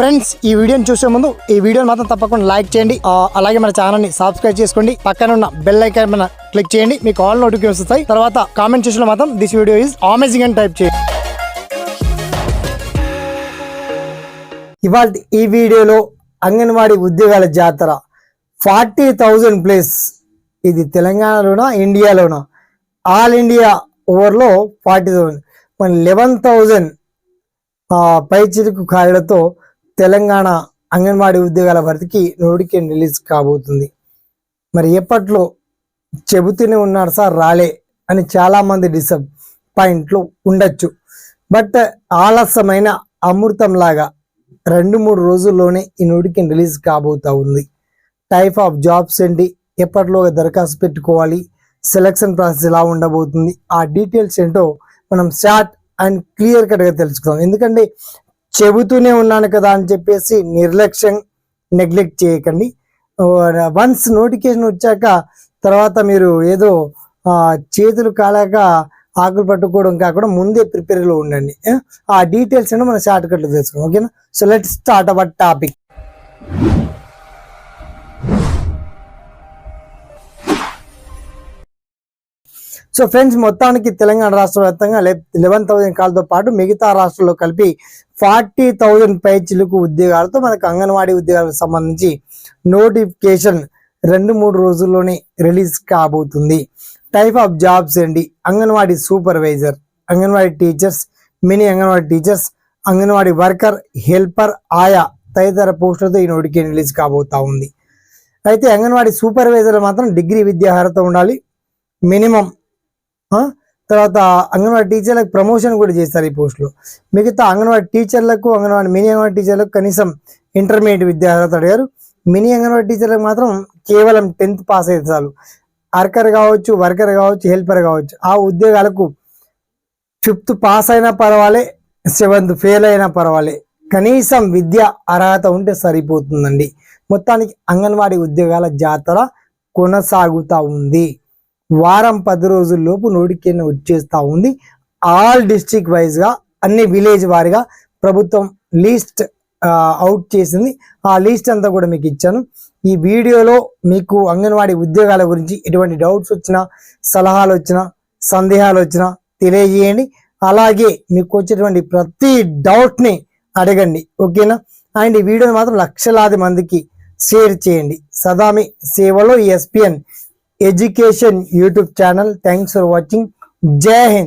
Friends ఈ వీడియోని చూసే ముందు ఈ వీడియోని మాత్రం తప్పకుండా లైక్ చేయండి. అలాగే మన ఛానల్ని సబ్స్క్రైబ్ చేసుకోండి. పక్కన ఉన్న బెల్ ఐకాన్ మన క్లిక్ చేయండి. మీకు ఆల్ నోటిఫికేషన్ వస్తాయి. తర్వాత కామెంట్ చేసిన మాత్రం దిస్ వీడియో ఈజ్ అమేజింగ్ అని టైప్ చేయండి. ఇవాళ ఈ వీడియోలో అంగన్వాడీ ఉద్యోగాల జాతర. Forty thousand place. ఇది తెలంగాణలోనా ఇండియాలోనా? ఆల్ ఇండియా ఓవర్లో ఫార్టీ థౌజండ్. మన లెవెన్ థౌజండ్ పైచిరుకు కాయలతో తెలంగాణ అంగన్వాడీ ఉద్యోగాల భర్తీకి నోటిఫికేషన్ రిలీజ్ కాబోతుంది. మరి ఎప్పట్లో చెబుతూనే ఉన్నారు సార్ రాలే అని చాలామంది డిసప్పాయింట్లు ఉండొచ్చు. బట్ ఆలస్యమైన అమృతంలాగా రెండు మూడు రోజుల్లోనే ఈ నోటిఫికేషన్ రిలీజ్ కాబోతా ఉంది. టైప్ ఆఫ్ జాబ్స్ ఏంటి ఎప్పటిలోగా దరఖాస్తు పెట్టుకోవాలి సెలక్షన్ ప్రాసెస్ ఎలా ఉండబోతుంది ఆ డీటెయిల్స్ ఏంటో మనం షార్ట్ అండ్ క్లియర్ కట్గా తెలుసుకుందాం. ఎందుకంటే చెబుతూనే ఉన్నాను కదా అని చెప్పేసి నిర్లక్ష్యం నెగ్లెక్ట్ చేయకండి. వన్స్ నోటిఫికేషన్ వచ్చాక తర్వాత మీరు ఏదో ఆ, చేతులు కాలాక ఆకులు పట్టుకోవడం కాకుండా ముందే ప్రిపేర్లో ఉండండి. ఆ డీటెయిల్స్ ఏంటో మనం షార్ట్ కట్లో తెలుసుకుందాం. ఓకేనా? So let start our topic so friends మొత్తానికి తెలంగాణ రాష్ట్ర వ్యాప్తంగా లెవెన్ థౌసండ్ కాలతో పాటు మిగతా రాష్ట్రాల్లో కలిపి ఫార్టీ థౌజండ్ పైచిలకు ఉద్యోగాలతో మనకు అంగన్వాడీ ఉద్యోగాలకు సంబంధించి నోటిఫికేషన్ రెండు మూడు రోజుల్లోనే రిలీజ్ కాబోతుంది. టైప్ ఆఫ్ జాబ్స్ ఏంటి? Anganwadi supervisor anganwadi teachers mini anganwadi teachers anganwadi worker helper ఆయా తదితర పోస్టులతో ఈ నోటిఫికేషన్ రిలీజ్ కాబోతా ఉంది. అయితే అంగన్వాడీ సూపర్వైజర్ మాత్రం డిగ్రీ విద్యా అర్హత ఉండాలి. మినిమం తర్వాత అంగన్వాడీ టీచర్లకు ప్రమోషన్ కూడా చేస్తారు ఈ పోస్టులో. మిగతా అంగన్వాడీ టీచర్లకు అంగన్వాడీ మినీ అంగన్వాడీ టీచర్లకు కనీసం ఇంటర్మీడియట్ విద్యా అర్హత అడిగారు మినీ అంగన్వాడీ టీచర్లకు మాత్రం కేవలం టెన్త్ పాస్ అయితే చాలు. అర్కర్ కావచ్చు వర్కర్ కావచ్చు హెల్పర్ కావచ్చు. ఆ ఉద్యోగాలకు ఫిఫ్త్ పాస్ అయినా పర్వాలే సెవెంత్ ఫెయిల్ అయినా పర్వాలే. కనీసం విద్య అర్హత ఉంటే సరిపోతుందండి. మొత్తానికి అంగన్వాడీ ఉద్యోగాల జాతర కొనసాగుతా ఉంది. వారం పది రోజుల్లోపు నోటిఫికేషన్ వచ్చేస్తా ఉంది. ఆల్ డిస్టిక్ వైజ్గా అన్ని విలేజ్ వారిగా ప్రభుత్వం లీస్ట్ అవుట్ చేసింది. ఆ లీస్ట్ అంతా కూడా మీకు ఇచ్చాను. ఈ వీడియోలో మీకు అంగన్వాడీ ఉద్యోగాల గురించి ఎటువంటి డౌట్స్ వచ్చినా సలహాలు వచ్చినా సందేహాలు వచ్చినా తెలియజేయండి. అలాగే మీకు వచ్చేటువంటి ప్రతి డౌట్ని అడగండి. ఓకేనా? అండ్ ఈ వీడియోని మాత్రం లక్షలాది మందికి షేర్ చేయండి. సదామి సేవలో SPN education youtube channel. Thanks for watching. Jai hind.